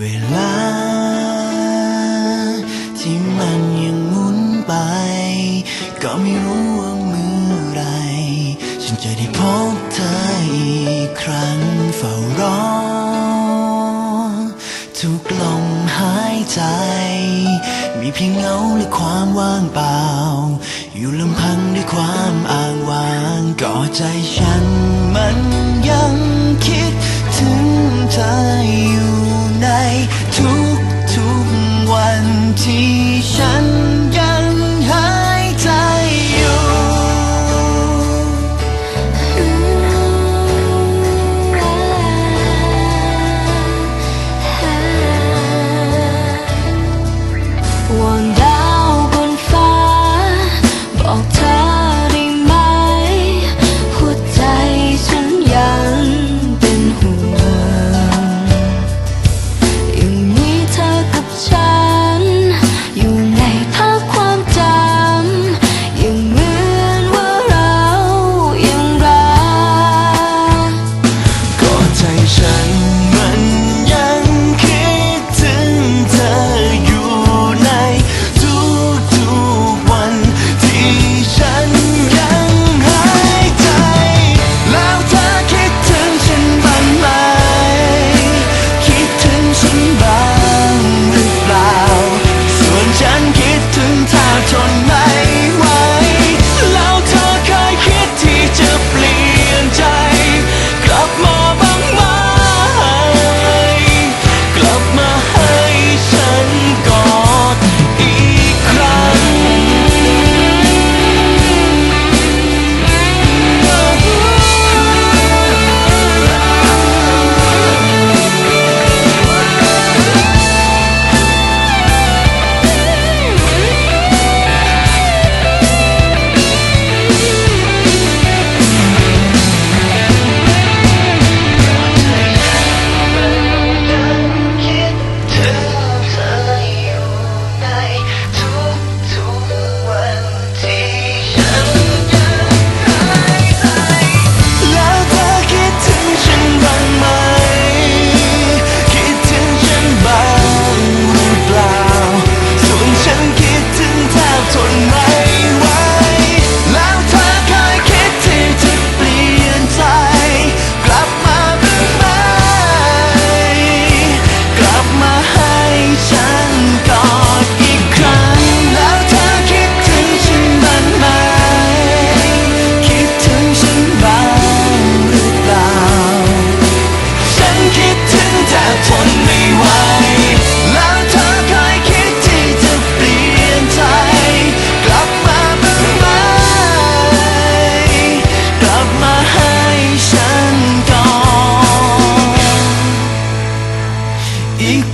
เวลา ที่มันยังหมุนไป ก็ไม่รู้ว่าเมื่อไร ฉันจะได้พบเธออีกครั้งเฝ้ารอ ทุกลมหายใจ มีเพียงเงาและความว่างเปล่า อยู่ลำพังด้วยความอ้างว้างก็ใจฉันมันยัง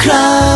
close